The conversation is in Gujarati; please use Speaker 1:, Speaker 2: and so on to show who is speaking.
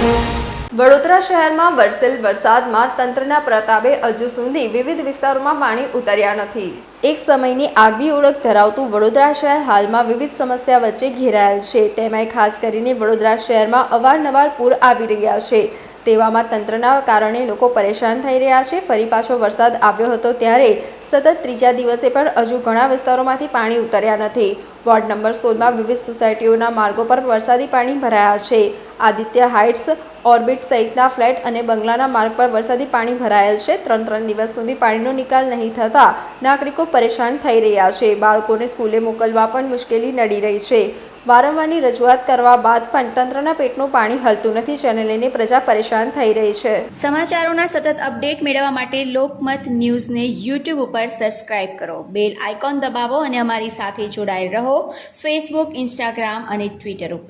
Speaker 1: વડોદરા શહેરમાં વરસેલ વરસાદમાં તંત્રના પ્રતાપે હજુ સુધી વિવિધ વિસ્તારોમાં પાણી ઉતર્યા નથી. એક સમયની આગવી ઓળખ ધરાવતું વડોદરા શહેર હાલમાં વિવિધ સમસ્યા વચ્ચે ઘેરાયેલ છે. તેમાંય ખાસ કરીને વડોદરા શહેરમાં અવારનવાર પૂર આવી રહ્યા છે. તેવામાં તંત્રના કારણે લોકો પરેશાન થઈ રહ્યા છે. ફરી પાછો વરસાદ આવ્યો હતો ત્યારે સતત ત્રીજા દિવસે પણ હજુ ઘણા વિસ્તારોમાંથી પાણી ઉતર્યા નથી. વોર્ડ નંબર સોળમાં વિવિધ સોસાયટીઓના માર્ગો પર વરસાદી પાણી ભરાયા છે. આદિત્ય હાઇટ્સ ઓર્બિટ સહિતના ફ્લેટ અને બંગલાના માર્ગ પર વરસાદી પાણી ભરાયેલ છે. ત્રણ ત્રણ દિવસ સુધી પાણીનો નિકાલ નહીં થતાં નાગરિકો પરેશાન થઈ રહ્યા છે. બાળકોને સ્કૂલે મોકલવા પણ મુશ્કેલી નડી રહી છે. વારંવારની રજૂઆત કરવા બાદ પણ તંત્રના પેટનું પાણી હલતું નથી, જેને લઈને પ્રજા પરેશાન થઈ રહી છે.
Speaker 2: સમાચારોના સતત અપડેટ મેળવવા માટે લોકમત ન્યૂઝને યુટ્યુબ ઉપર સબસ્ક્રાઇબ કરો. બેલ આઇકોન દબાવો અને અમારી સાથે જોડાયેલ રહો. ફેસબુક, ઇન્સ્ટાગ્રામ અને ટ્વિટર ઉપર.